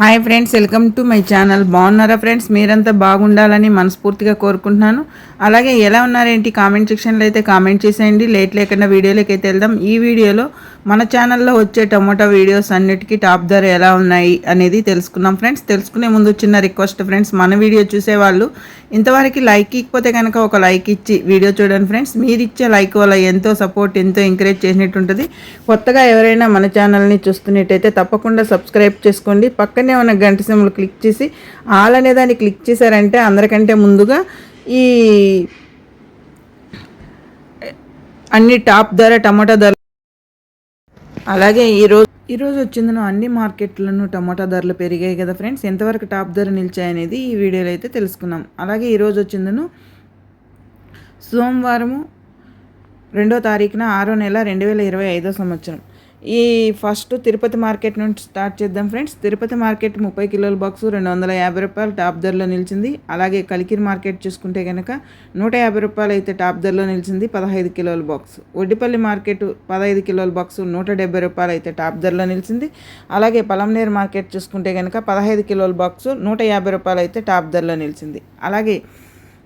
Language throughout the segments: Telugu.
Hi friends welcome to my channel బాగున్నారా ఫ్రెండ్స్ మీరంతా బాగుండాలని మనస్ఫూర్తిగా కోరుకుంటున్నాను. అలాగే ఎలా ఉన్నారేంటి? కామెంట్ సెక్షన్లో అయితే కామెంట్ చేసేయండి. లేట్ లేకుండా వీడియోలోకి అయితే వెళ్దాం. ఈ వీడియోలో మన ఛానల్లో వచ్చే టమోటా వీడియోస్ అన్నిటికీ టాప్ ధర ఎలా ఉన్నాయి అనేది తెలుసుకున్నాం ఫ్రెండ్స్ తెలుసుకునే ముందు చిన్న రిక్వెస్ట్ ఫ్రెండ్స్ మన వీడియో చూసేవాళ్ళు ఇంతవరకు లైక్ ఇకపోతే కనుక ఒక లైక్ ఇచ్చి వీడియో చూడండి ఫ్రెండ్స్ మీరు ఇచ్చే లైక్ వల్ల ఎంతో సపోర్ట్ ఎంతో ఎంకరేజ్ చేసినట్టు ఉంటుంది కొత్తగా ఎవరైనా మన ఛానల్ని చూస్తున్నట్టయితే తప్పకుండా సబ్స్క్రైబ్ చేసుకోండి. పక్కన ఉన్న గంట సింబల్ క్లిక్ చేసి ఆల్ అనే దాన్ని క్లిక్ చేశారంటే అందరికంటే ముందుగా ఈ అన్ని టాప్ ధర టమాటా ధర అలాగే ఈరోజు ఈరోజు వచ్చిందను అన్ని మార్కెట్లను టమాటా ధరలు పెరిగాయి కదా ఫ్రెండ్స్. ఎంతవరకు టాప్ ధర నిలిచాయనేది ఈ వీడియోలో అయితే తెలుసుకున్నాం అలాగే ఈరోజు వచ్చిందను సోమవారము రెండో తారీఖున ఆరో నెల రెండు వేల ఇరవై ఐదో సంవత్సరం. ఈ ఫస్ట్ తిరుపతి మార్కెట్ నుండి స్టార్ట్ చేద్దాం ఫ్రెండ్స్. తిరుపతి మార్కెట్ ముప్పై కిలోల బాక్స్ రెండు వందల యాభై రూపాయలు టాప్ ధరలో నిలిచింది. అలాగే కలికిరి మార్కెట్ చూసుకుంటే కనుక నూట యాభై రూపాయలు అయితే టాప్ ధరలో నిలిచింది పదహైదు కిలోల బాక్స్. ఒడ్డిపల్లి మార్కెట్ పదహైదు కిలోల బాక్స్ నూట డెబ్బై రూపాయలు అయితే టాప్ ధరలో నిలిచింది. అలాగే పలంనేరు మార్కెట్ చూసుకుంటే కనుక పదహైదు కిలోల బాక్స్ నూట యాభై రూపాయలు అయితే టాప్ ధరలో నిలిచింది. అలాగే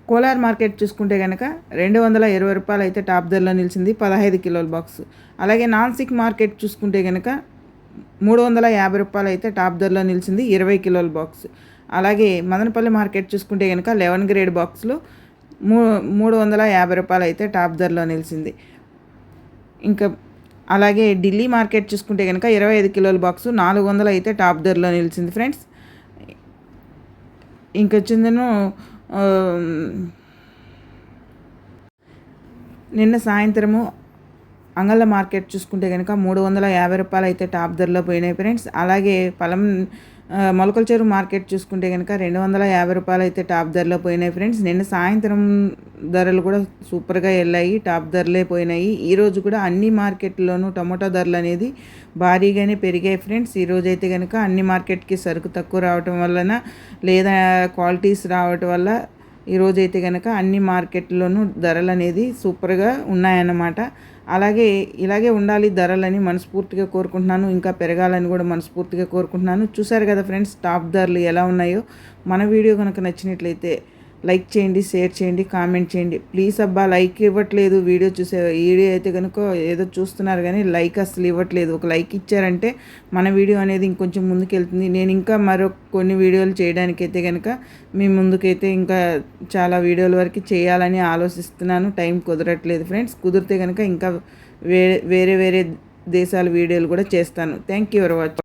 కోలార్ మార్కెట్ చూసుకుంటే కనుక రెండు వందల ఇరవై రూపాయలు అయితే టాప్ ధరలో నిలిచింది పదహైదు కిలోల బాక్స్. అలాగే నాన్సిక్ మార్కెట్ చూసుకుంటే కనుక మూడు వందల యాభై రూపాయలు అయితే టాప్ ధరలో నిలిచింది ఇరవై కిలోల బాక్స్. అలాగే మదనపల్లి మార్కెట్ చూసుకుంటే కనుక లెవెన్ గ్రేడ్ బాక్స్లో మూ మూడు వందల యాభై రూపాయలు అయితే టాప్ ధరలో నిలిచింది. ఇంకా అలాగే ఢిల్లీ మార్కెట్ చూసుకుంటే కనుక ఇరవై ఐదు కిలోల బాక్సు నాలుగు వందలు అయితే టాప్ ధరలో నిలిచింది ఫ్రెండ్స్. ఇంకొచ్చిందను నిన్న సాయంత్రము అంగళ్ళ మార్కెట్ చూసుకుంటే కనుక మూడు వందల యాభై రూపాయలు అయితే టాప్ ధరలో పోయినాయి ఫ్రెండ్స్. అలాగే పలం మొలకల చెరువు మార్కెట్ చూసుకుంటే కనుక రెండు వందల యాభై రూపాయలు అయితే టాప్ ధరలో పోయినాయి ఫ్రెండ్స్. నిన్న సాయంత్రం ధరలు కూడా సూపర్గా వెళ్ళాయి టాప్ ధరలే పోయినాయి. ఈరోజు కూడా అన్ని మార్కెట్లోనూ టమోటా ధరలు అనేది భారీగానే పెరిగాయి ఫ్రెండ్స్. ఈరోజు అయితే కనుక అన్ని మార్కెట్కి సరుకు తక్కువ రావటం వలన లేదా క్వాలిటీస్ రావటం వల్ల ఈరోజైతే కనుక అన్ని మార్కెట్లోనూ ధరలు అనేది సూపర్గా ఉన్నాయన్నమాట. అలాగే ఇలాగే ఉండాలి ధరలని మనస్ఫూర్తిగా కోరుకుంటున్నాను ఇంకా పెరగాలని కూడా మనస్ఫూర్తిగా కోరుకుంటున్నాను. చూసారు కదా ఫ్రెండ్స్ టాప్ ధరలు ఎలా ఉన్నాయో. మన వీడియో కనుక నచ్చినట్లయితే లైక్ చేయండి షేర్ చేయండి కామెంట్ చేయండి. ప్లీజ్ అబ్బా లైక్ ఇవ్వట్లేదు. వీడియో చూసే వీడియో అయితే కనుక ఏదో చూస్తున్నారు కానీ లైక్ అసలు ఇవ్వట్లేదు. ఒక లైక్ ఇచ్చారంటే మన వీడియో అనేది ఇంకొంచెం ముందుకెళ్తుంది. నేను ఇంకా మరో కొన్ని వీడియోలు చేయడానికైతే కనుక మీ ముందుకైతే ఇంకా చాలా వీడియోల వరకు చేయాలని ఆలోచిస్తున్నాను. టైం కుదరట్లేదు ఫ్రెండ్స్. కుదిరితే కనుక ఇంకా వేరే వేరే వేరే దేశాల వీడియోలు కూడా చేస్తాను. Thank you for watching